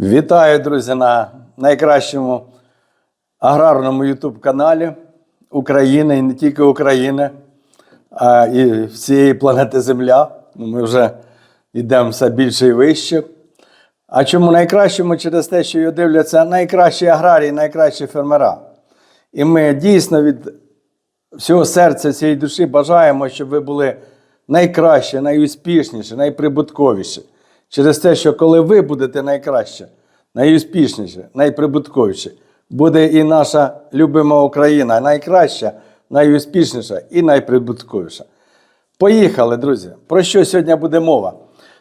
Вітаю, друзі, на найкращому аграрному ютуб-каналі України і не тільки України, а і всієї планети Земля. Ну, Ми вже йдемо все більше і вище. А чому найкращому? Через те, що його дивляться найкращі аграрії, найкращі фермера. І ми дійсно від всього серця, цієї душі бажаємо, щоб ви були найкраще, найуспішніші, найприбутковіші. Через те, що коли ви будете найкраще, найуспішніше, найприбутковіше, буде і наша любима Україна найкраща, найуспішніша і найприбутковіша. Поїхали, друзі. Про що сьогодні буде мова?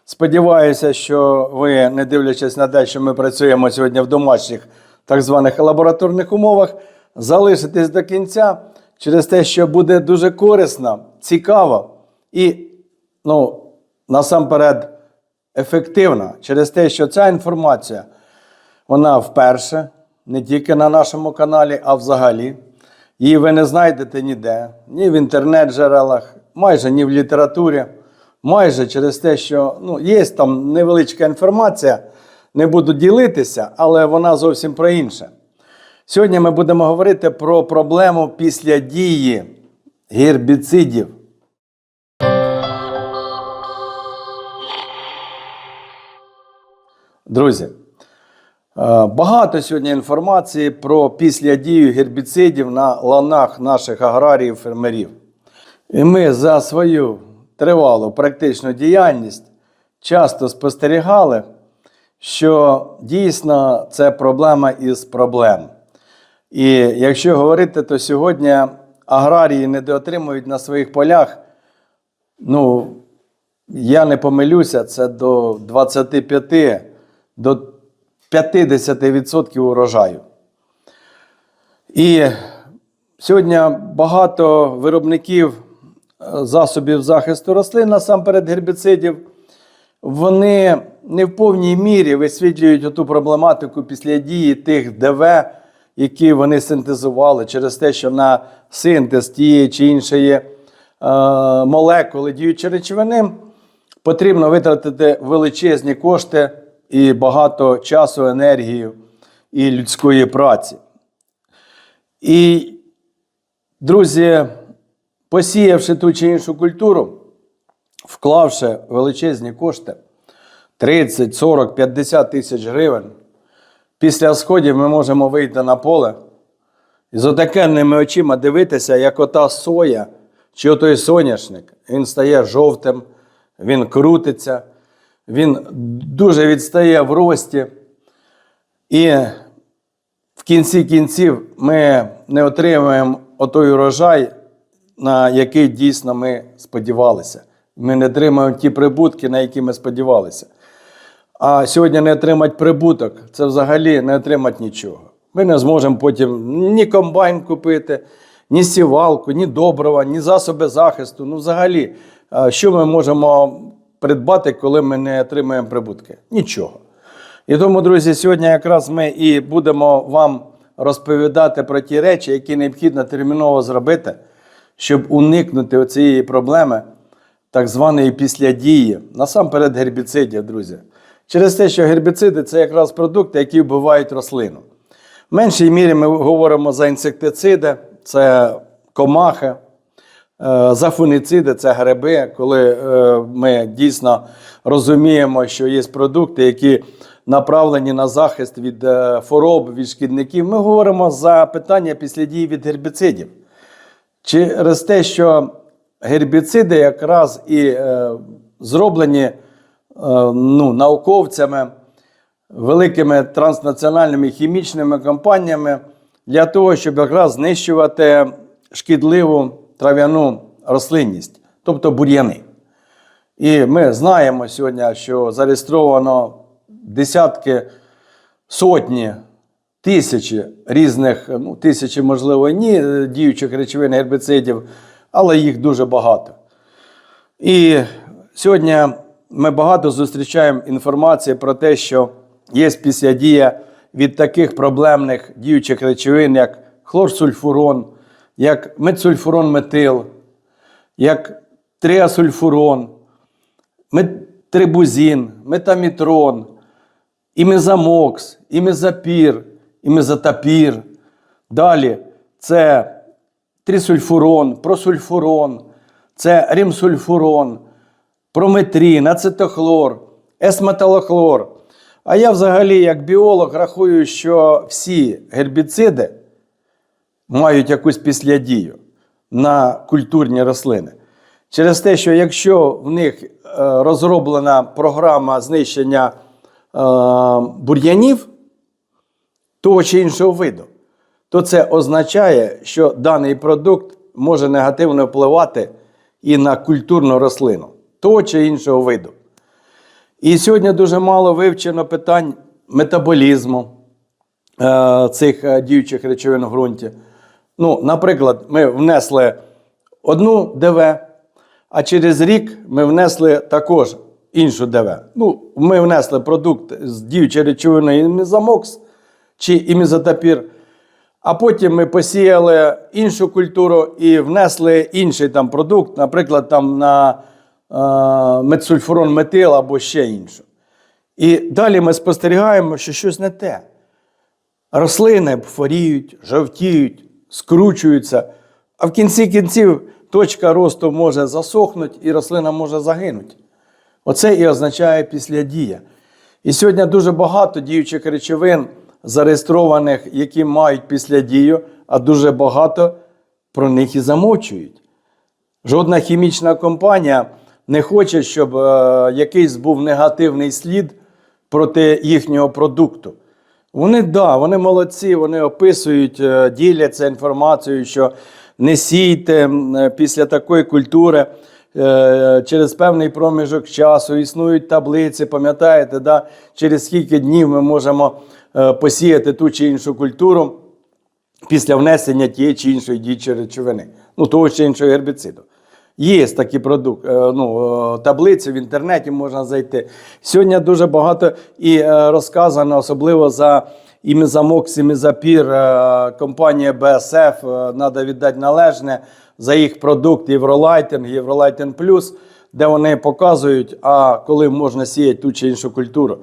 Сподіваюся, що ви, не дивлячись на те, що ми працюємо сьогодні в домашніх так званих лабораторних умовах, залишитесь до кінця через те, що буде дуже корисно, цікаво і, ну, насамперед, ефективна через те, що ця інформація вона вперше, не тільки на нашому каналі, а взагалі. Її ви не знайдете ніде, ні в інтернет-джерелах, майже ні в літературі. Майже через те, що ну, є там невеличка інформація, не буду ділитися, але вона зовсім про інше. Сьогодні ми будемо говорити про проблему після дії гербіцидів. Друзі, е, багато сьогодні інформації про післядію гербіцидів на ланах наших аграріїв фермерів. І ми за свою тривалу практичну діяльність часто спостерігали, що дійсно це проблема із проблем. І якщо говорити, то сьогодні аграрії недоотримують на своїх полях, ну, я не помилюся, це до 25 до 50% урожаю. І сьогодні багато виробників е, засобів захисту рослин, насамперед гербіцидів, вони не в повній мірі висвітлюють ту проблематику після дії тих ДВ, які вони синтезували через те, що на синтез тієї чи іншої е, молекули діючої речовини потрібно витратити величезні кошти і багато часу, енергії і людської праці. І, друзі, посіявши ту чи іншу культуру, вклавши величезні кошти 30, 40, 50 тисяч гривень, після сходів ми можемо вийти на поле і з отакенними очима дивитися, як ота соя чи отой соняшник, він стає жовтим, він крутиться, він дуже відстає в рості. І в кінці кінців ми не отримуємо отой урожай, на який дійсно ми сподівалися. Ми не отримуємо ті прибутки, на які ми сподівалися. А сьогодні не отримати прибуток це взагалі не отримати нічого. Ми не зможемо потім ні комбайн купити, ні сівалку, ні добрива, ні засоби захисту. Ну, взагалі, що ми можемо придбати, коли ми не отримуємо прибутки? Нічого. І тому, друзі, сьогодні якраз ми і будемо вам розповідати про ті речі, які необхідно терміново зробити, щоб уникнути цієї проблеми, так званої післядії, насамперед гербіцидів, друзі. Через те, що гербіциди це якраз продукти, які вбивають рослину. В меншій мірі ми говоримо за інсектициди, це комахи, е, за фунициди це гриби, коли е, ми дійсно розуміємо, що є продукти, які направлені на захист від е, хвороб, від шкідників. Ми говоримо за питання після дії від гербіцидів. Через те, що гербіциди якраз і зроблені ну, науковцями, великими транснаціональними хімічними компаніями для того, щоб якраз знищувати шкідливу трав'яну рослинність, тобто бур'яни. І ми знаємо сьогодні, що зареєстровано десятки, сотні, тисячі різних, ну, тисячі, можливо, ні, е, діючих речовин гербіцидів, але їх дуже багато. І сьогодні ми багато зустрічаємо інформації про те, що є післядія від таких проблемних діючих речовин, як хлорсульфурон, як медсульфурон метил, як триасульфурон, метрибузин, метамітрон, імезамокс, імезапір, імезотапір. Далі це трисульфурон, просульфурон, це римсульфурон, прометрин, ацетохлор, есметалохлор. А я взагалі, як біолог, рахую, що всі гербіциди мають якусь післядію на культурні рослини. Через те, що якщо в них е, розроблена програма знищення е, бур'янів того чи іншого виду, то це означає, що даний продукт може негативно впливати і на культурну рослину того чи іншого виду. І сьогодні дуже мало вивчено питань метаболізму е, цих діючих речовин в ґрунті. Ну, наприклад, ми внесли одну ДВ, а через рік ми внесли також іншу ДВ. Ну, ми внесли продукт з діючої речовини імізамокс чи імізотапір, а потім ми посіяли іншу культуру і внесли інший там продукт, наприклад, там на е, медсульфурон метил або ще іншу. І далі ми спостерігаємо, що щось не те. Рослини хворіють, жовтіють, скручуються, а в кінці кінців точка росту може засохнути і рослина може загинути. Оце і означає післядія. І сьогодні дуже багато діючих речовин зареєстрованих, які мають післядію, а дуже багато про них і замовчують. Жодна хімічна компанія не хоче, щоб е, якийсь був негативний слід проти їхнього продукту. Вони да, вони молодці, вони описують, е, діляться інформацією, що не сійте е, після такої культури е, через певний проміжок часу. Існують таблиці, пам'ятаєте, да? через скільки днів ми можемо посіяти ту чи іншу культуру після внесення тієї чи іншої діючої речовини, ну того чи іншого гербіциду. Є такі продукти, ну, е, таблиці в інтернеті можна зайти. Сьогодні дуже багато і е, розказано, особливо за імізамокс, імізапір, е, компанія BSF, треба віддати належне за їх продукт Євролайтинг, Євролайтинг Плюс, де вони показують, а коли можна сіяти ту чи іншу культуру,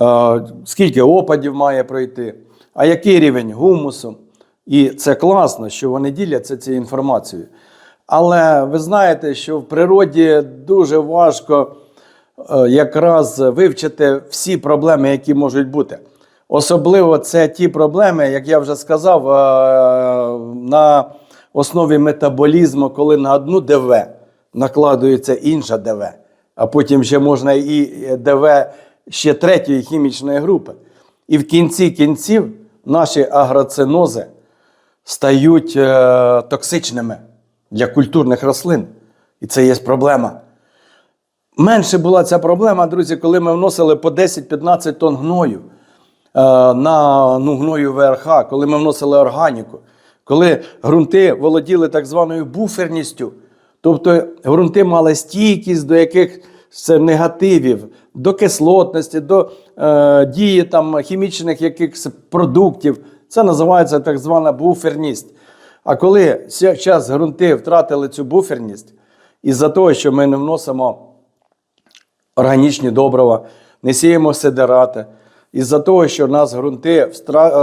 Е, скільки опадів має пройти, а який рівень гумусу. І це класно, що вони діляться цією інформацією. Але ви знаєте, що в природі дуже важко е, якраз вивчити всі проблеми, які можуть бути. Особливо це ті проблеми, як я вже сказав, е, на основі метаболізму, коли на одну ДВ накладується інша ДВ, а потім ще можна і ДВ ще третьої хімічної групи. І в кінці кінців наші агроцинози стають е, токсичними для культурних рослин. І це є проблема. Менше була ця проблема, друзі, коли ми вносили по 10-15 тонн гною е, на ну, гною ВРХ, коли ми вносили органіку, коли ґрунти володіли так званою буферністю, тобто ґрунти мали стійкість до яких це негативів, до кислотності, до е, дії там, хімічних якихось продуктів. Це називається так звана буферність. А коли зараз ґрунти втратили цю буферність, із-за того, що ми не вносимо органічні добрива, не сіємо сидерати, із-за того, що в нас ґрунти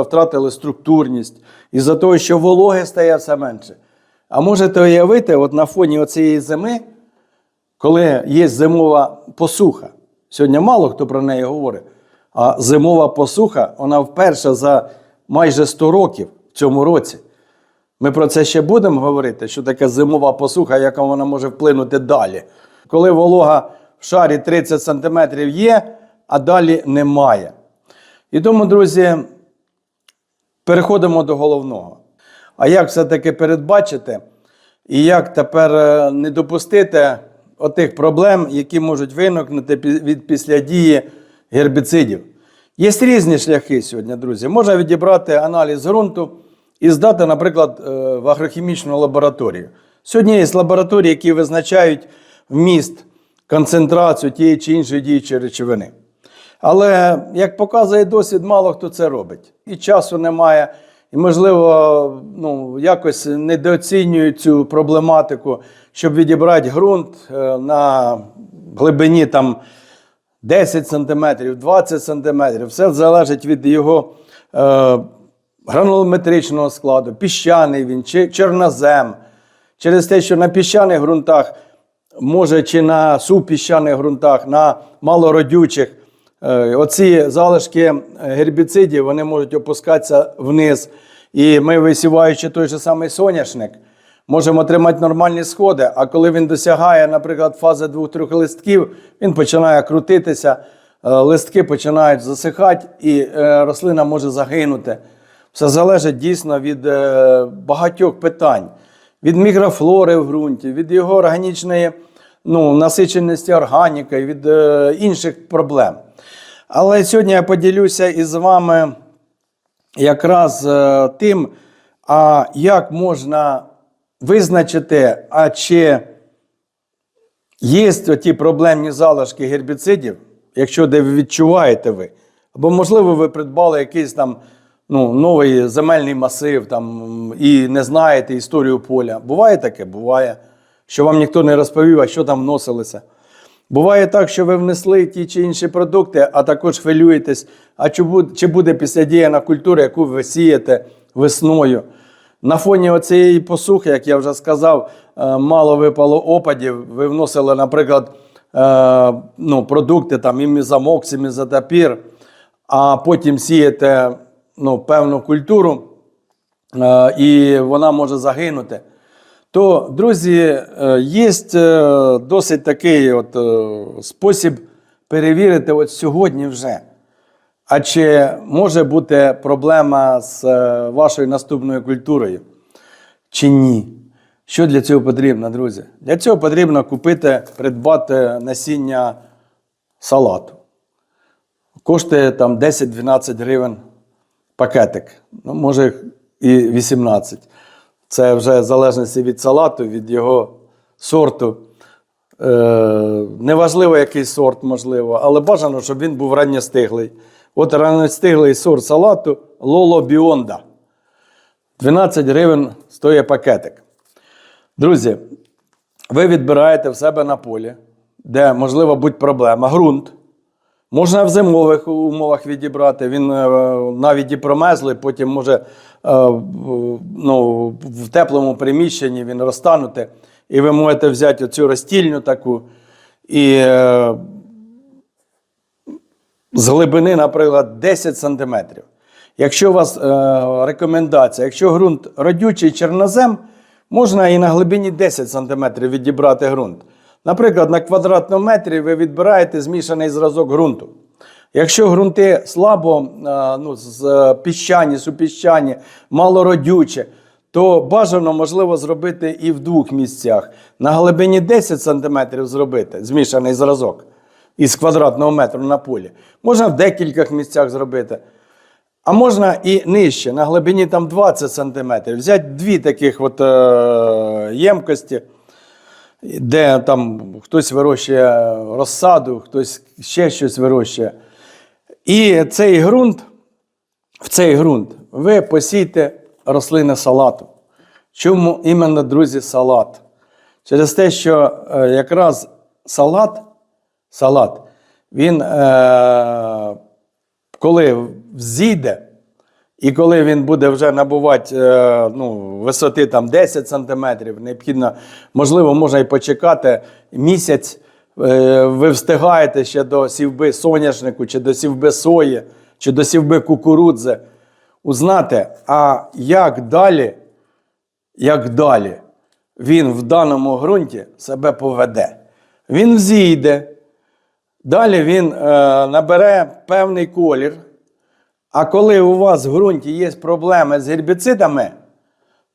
втратили структурність, із-за того, що вологи стає все менше. А можете уявити, от на фоні оцієї зими, коли є зимова посуха, сьогодні мало хто про неї говорить, а зимова посуха, вона вперше за майже 100 років в цьому році. Ми про це ще будемо говорити, що таке зимова посуха, яка вона може вплинути далі. Коли волога в шарі 30 см є, а далі немає. І тому, друзі, переходимо до головного. А як все-таки передбачити, і як тепер е, не допустити отих проблем, які можуть виникнути від післядії гербіцидів? Є різні шляхи сьогодні, друзі. Можна відібрати аналіз ґрунту і здати, наприклад, е, в агрохімічну лабораторію. Сьогодні є лабораторії, які визначають вміст, концентрацію тієї чи іншої діючої речовини. Але, як показує досвід, мало хто це робить. І часу немає, і, можливо, ну, якось недооцінюють цю проблематику, щоб відібрати ґрунт е, на глибині там, 10 см, 20 см. Все залежить від його е, гранулометричного складу, піщаний він чи чорнозем. Через те, що на піщаних ґрунтах, може, чи на супіщаних ґрунтах, на малородючих, е, оці залишки гербіцидів вони можуть опускатися вниз. І ми, висіваючи той же самий соняшник, можемо отримати нормальні сходи. А коли він досягає, наприклад, фази двох-трьох листків, він починає крутитися, е, листки починають засихати, і е, рослина може загинути. Все залежить дійсно від е, багатьох питань, від мікрофлори в ґрунті, від його органічної ну, насиченості органікою, від е, інших проблем. Але сьогодні я поділюся із вами якраз е, тим, а як можна визначити, а чи є ті проблемні залишки гербіцидів, якщо де ви відчуваєте ви, або, можливо, ви придбали якийсь там ну, новий земельний масив там, і не знаєте історію поля. Буває таке? Буває, що вам ніхто не розповів, а що там вносилося. Буває так, що ви внесли ті чи інші продукти, а також хвилюєтесь, а чи буде, чи буде післядіяна культура, яку ви сієте весною. На фоні оцієї посухи, як я вже сказав, е, мало випало опадів. Ви вносили, наприклад, е, ну, продукти там і мізамокс, і мізотапір, а потім сієте ну, певну культуру, е, і вона може загинути. То, друзі, е, є е, досить такий от е, спосіб перевірити от сьогодні вже. А чи може бути проблема з вашою наступною культурою? Чи ні? Що для цього потрібно, друзі? Для цього потрібно купити, придбати насіння салату. Коштує там 10-12 гривень пакетик, ну, може і 18. Це вже в залежності від салату, від його сорту. Е, неважливо, який сорт, можливо, але бажано, щоб він був ранньостиглий. От ранньостиглий сорт салату Лоло Біонда. 12 гривень стоїть пакетик. Друзі, ви відбираєте в себе на полі, де можливо будь проблема, ґрунт. Можна в зимових умовах відібрати. Він е, навіть і промезлий, потім може е, ну, в теплому приміщенні він розтанути. І ви можете взяти оцю розтільню таку і е, з глибини, наприклад, 10 см. Якщо у вас рекомендація, якщо ґрунт родючий чорнозем, можна і на глибині 10 см відібрати ґрунт. Наприклад, на квадратному метрі ви відбираєте змішаний зразок ґрунту. Якщо ґрунти слабо е, ну, з е, піщані, супіщані, малородючі, то бажано можливо зробити і в двох місцях. На глибині 10 см зробити змішаний зразок із квадратного метру на полі. Можна в декількох місцях зробити. А можна і нижче, на глибині там 20 см. Взяти дві таких от, е, ємкості, де там хтось вирощує розсаду, хтось ще щось вирощує. І цей ґрунт, в цей ґрунт ви посійте рослини салату. Чому іменно, друзі, салат? Через те, що е, якраз салат, салат, він е, коли зійде, і коли він буде вже набувати е, ну, висоти там 10 см, необхідно, можливо, можна і почекати місяць. Е, ви встигаєте ще до сівби соняшнику, чи до сівби сої, чи до сівби кукурудзи, узнати, а як далі, як далі він в даному ґрунті себе поведе. Він взійде, далі він е, набере певний колір. А коли у вас в ґрунті є проблеми з гербіцидами,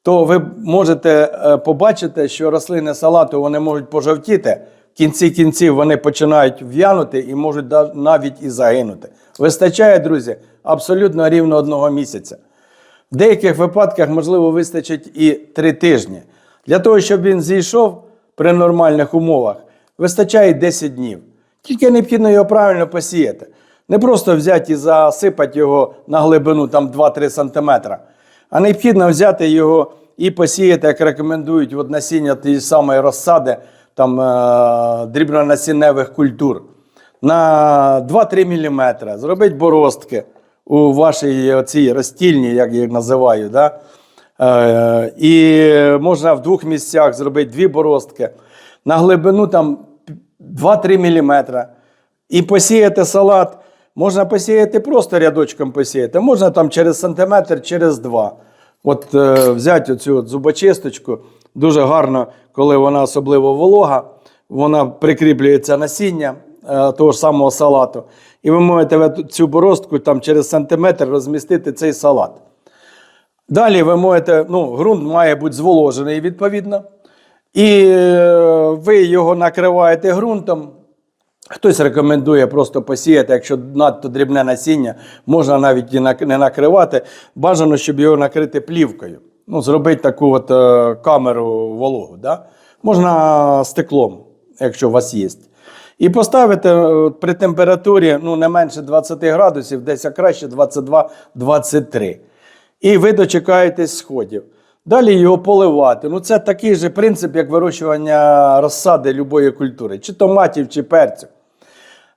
то ви можете е, побачити, що рослини салату вони можуть пожовтіти. В кінці кінців вони починають в'янути і можуть навіть і загинути. Вистачає, друзі, абсолютно рівно одного місяця. В деяких випадках, можливо, вистачить і три тижні. Для того, щоб він зійшов при нормальних умовах, вистачає 10 днів. Тільки необхідно його правильно посіяти. Не просто взяти і засипати його на глибину там 2-3 см, а необхідно взяти його і посіяти, як рекомендують от насіння тієї самої розсади, там е- дрібнонасінневих культур. на 2-3 мм, зробити бороздки у вашій оцій розтільні, як я їх називаю. Да? Е, і можна в двох місцях зробити дві бороздки на глибину там 2-3 мм. І посіяти салат. Можна посіяти просто рядочком посіяти, можна там через сантиметр, через два. От е, взяти оцю от зубочисточку, дуже гарно, коли вона особливо волога, вона прикріплюється насіння е, того ж самого салату. І ви можете цю бороздку там через сантиметр розмістити цей салат. Далі ви можете, ну, ґрунт має бути зволожений відповідно. І е, ви його накриваєте ґрунтом. Хтось рекомендує просто посіяти, якщо надто дрібне насіння, можна навіть і не накривати. Бажано, щоб його накрити плівкою. Ну, зробити таку от е, камеру вологу. Да? Можна стеклом, якщо у вас є. І поставити е, при температурі ну, не менше 20 градусів, десь краще 22-23. І ви дочекаєтесь сходів. Далі його поливати. Ну, це такий же принцип, як вирощування розсади любої культури, чи томатів, чи перців.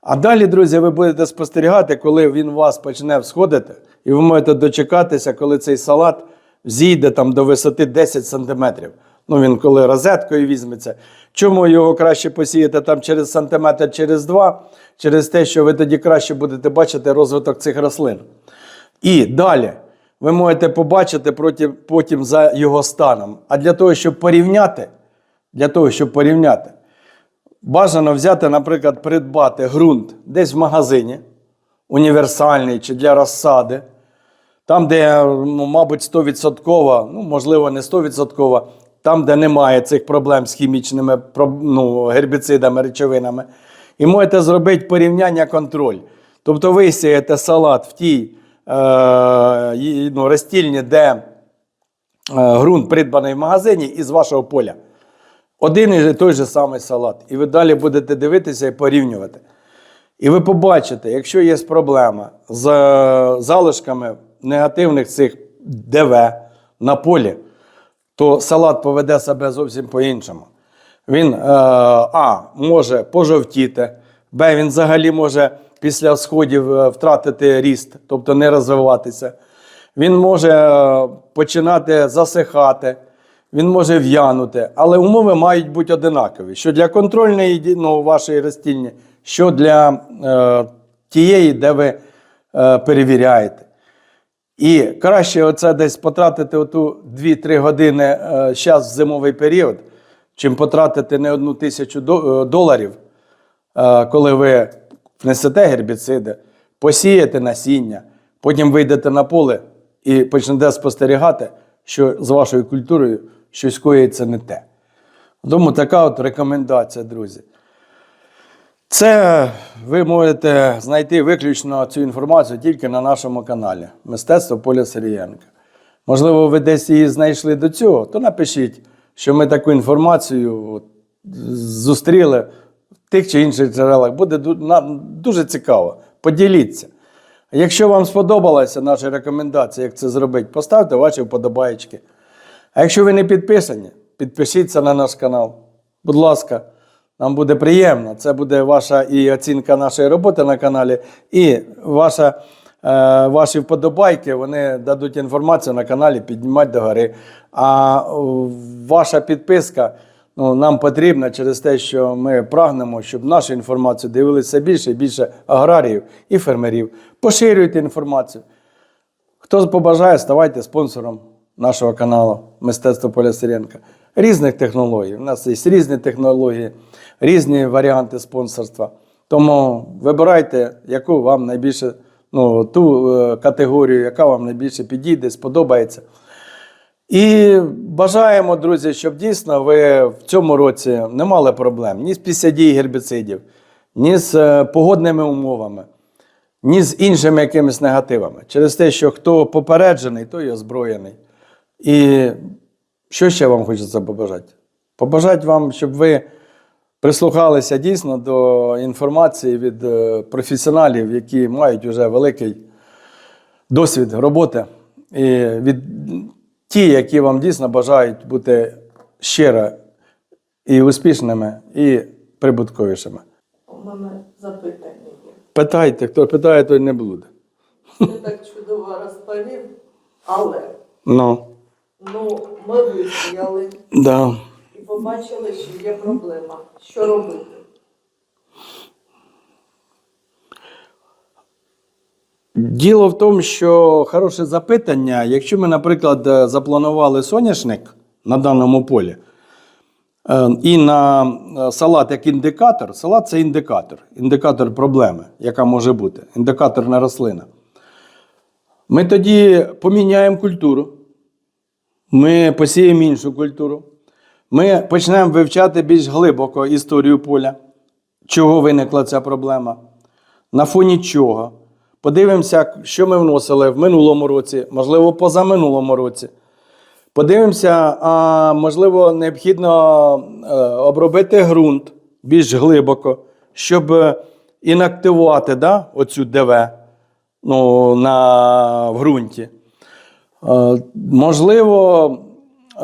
А далі, друзі, ви будете спостерігати, коли він у вас почне всходити, і ви можете дочекатися, коли цей салат зійде там до висоти 10 сантиметрів. Ну, він коли розеткою візьметься. Чому його краще посіяти там через сантиметр, через два? Через те, що ви тоді краще будете бачити розвиток цих рослин. І далі ви можете побачити проти- потім за його станом. А для того, щоб порівняти, для того, щоб порівняти, бажано взяти, наприклад, придбати ґрунт десь в магазині, універсальний чи для розсади, там, де, ну, мабуть, 100%, ну, можливо, не 100%, там, де немає цих проблем з хімічними ну, гербіцидами, речовинами. І можете зробити порівняння контроль. Тобто ви сієте салат в тій е, ну, розтільні, де е, ґрунт придбаний в магазині із вашого поля. Один і той же самий салат. І ви далі будете дивитися і порівнювати. І ви побачите, якщо є проблема з е, залишками негативних цих ДВ на полі, то салат поведе себе зовсім по-іншому. Він е, А може пожовтіти, Б, він взагалі може після сходів е, втратити ріст, тобто не розвиватися. Він може починати засихати, він може в'янути, але умови мають бути одинакові. Що для контрольної ну, вашої розтільні, що для е, тієї, де ви е, перевіряєте. І краще оце десь потратити оту 2-3 години е, зараз в зимовий період, чим потратити не одну тисячу е, доларів, е, коли ви внесете гербіциди, посієте насіння, потім вийдете на поле і почнете спостерігати, що з вашою культурою щось коїться не те. Тому така от рекомендація, друзі. Це ви можете знайти виключно цю інформацію тільки на нашому каналі Мистецтво Поля Сирієнка. Можливо, ви десь її знайшли до цього, то напишіть, що ми таку інформацію зустріли в тих чи інших джерелах. Буде ду- дуже цікаво. Поділіться. Якщо вам сподобалася наша рекомендація, як це зробити, поставте ваші вподобаєчки. А якщо ви не підписані, підпишіться на наш канал. Будь ласка, нам буде приємно. Це буде ваша і оцінка нашої роботи на каналі, і ваша, е, ваші вподобайки вони дадуть інформацію на каналі, піднімати догори. А ваша підписка ну, нам потрібна через те, що ми прагнемо, щоб нашу інформацію дивилися більше і більше аграріїв і фермерів. Поширюйте інформацію. Хто побажає, ставайте спонсором нашого каналу Мистецтво Поля Сиренка. Різних технологій. У нас є різні технології, різні варіанти спонсорства. Тому вибирайте, яку вам найбільше, ну, ту е, категорію, яка вам найбільше підійде, сподобається. І бажаємо, друзі, щоб дійсно ви в цьому році не мали проблем ні з пісядій гербіцидів, ні з е, погодними умовами ні з іншими якимись негативами. Через те, що хто попереджений, той озброєний. І що ще вам хочеться побажати? Побажати вам, щоб ви прислухалися дійсно до інформації від е, професіоналів, які мають вже великий досвід роботи, і від ті, які вам дійсно бажають бути щиро і успішними, і прибутковішими. У мене запитання є. Питайте, хто питає, той не буде. Ти так чудово розповів, але Ну, ну, ми вистояли да. і побачили, що є проблема. Що робити? Діло в тому, що хороше запитання. Якщо ми, наприклад, е, запланували соняшник на даному полі, е, і на е, салат як індикатор, салат це індикатор, індикатор проблеми, яка може бути, індикаторна рослина. Ми тоді поміняємо культуру, ми посіємо іншу культуру, ми почнемо вивчати більш глибоко історію поля, чого виникла ця проблема, на фоні чого. Подивимося, що ми вносили в минулому році, можливо, позаминулому році. Подивимося, а можливо, необхідно е, обробити ґрунт більш глибоко, щоб е, інактивувати да, оцю ДВ ну, на, в ґрунті. Е, Можливо,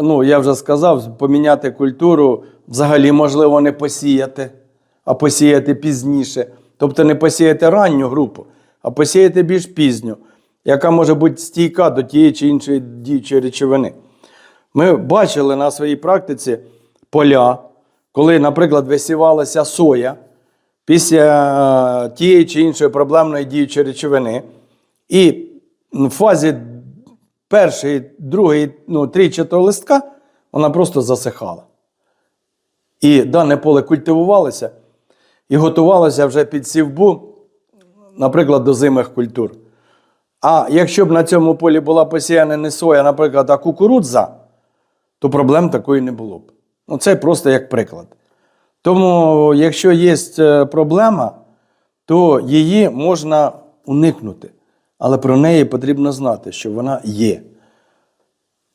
ну, я вже сказав, поміняти культуру взагалі можливо не посіяти, а посіяти пізніше. Тобто не посіяти ранню групу, а посіяти більш пізню, яка може бути стійка до тієї чи іншої діючої речовини. Ми бачили на своїй практиці поля, коли, наприклад, висівалася соя після е, тієї чи іншої проблемної діючої речовини, і в фазі першої, другої, ну, трійчатого листка вона просто засихала. І дане поле культивувалося і готувалося вже під сівбу, наприклад, до зимих культур. А якщо б на цьому полі була посіяна не соя, наприклад, а кукурудза, то проблем такої не було б. Ну, це просто як приклад. Тому, якщо є е, проблема, то її можна уникнути. Але про неї потрібно знати, що вона є.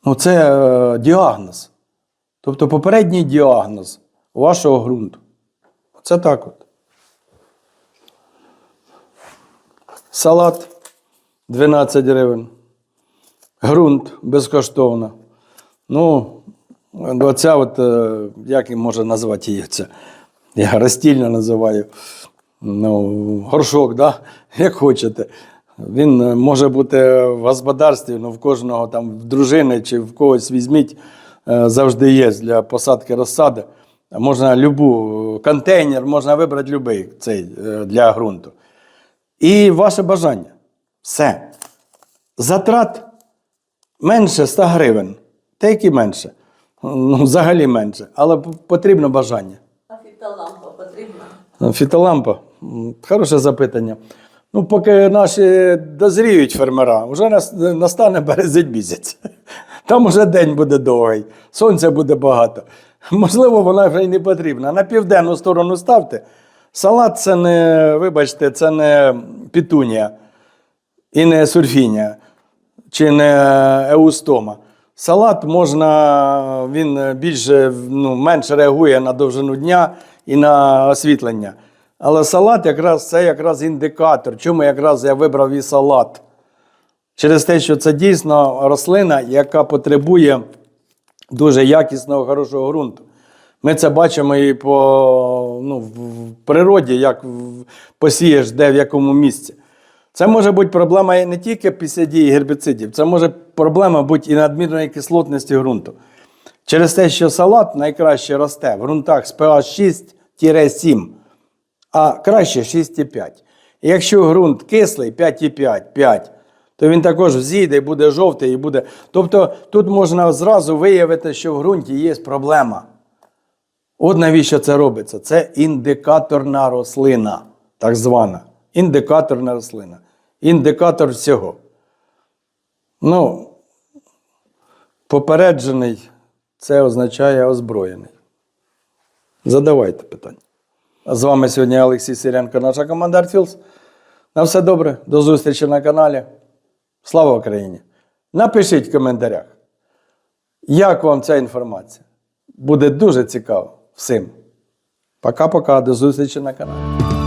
Ну, це е, діагноз. Тобто попередній діагноз вашого ґрунту. Це так от. Салат 12 гривень. Ґрунт безкоштовно. Ну, оця от, е, як може назвати її це? Я розстільно називаю. Ну, горшок, да? як хочете. Він е, може бути в господарстві, ну, в кожного там в дружини чи в когось візьміть, е, завжди є для посадки розсади. Можна любу контейнер, можна вибрати будь-який цей е, для ґрунту. І ваше бажання. Все. Затрат менше 100 гривень. Та які менше. Ну, взагалі менше. Але потрібно бажання. А фітолампа потрібна? Фітолампа. Хороше запитання. Ну, поки наші дозріють фермера, вже настане березень місяць. Там уже день буде довгий, сонця буде багато. Можливо, вона вже й не потрібна. На південну сторону ставте. Салат це не, вибачте, це не пітунія і не сурфінія, чи не еустома. Салат можна, він більше, ну, менше реагує на довжину дня і на освітлення. Але салат якраз це якраз індикатор. Чому якраз я вибрав і салат? Через те, що це дійсно рослина, яка потребує дуже якісного, хорошого ґрунту. Ми це бачимо і по ну, в природі, як посієш де в якому місці. Це може бути проблема не тільки після дії гербіцидів, це може проблема бути і надмірної кислотності ґрунту. Через те, що салат найкраще росте в ґрунтах з pH 6-7, а краще 6,5. Якщо ґрунт кислий 5,5, 5, то він також взійде і буде жовтий, і буде. Тобто тут можна зразу виявити, що в ґрунті є проблема. От навіщо це робиться? Це індикаторна рослина, так звана. Індикаторна рослина. Індикатор всього. Ну, попереджений це означає озброєний. Задавайте питання. З вами сьогодні Олексій Сиренко, наша команда Артфілс. На все добре, до зустрічі на каналі. Слава Україні! Напишіть в коментарях, як вам ця інформація. Буде дуже цікаво всім. Пока-пока, до зустрічі на каналі.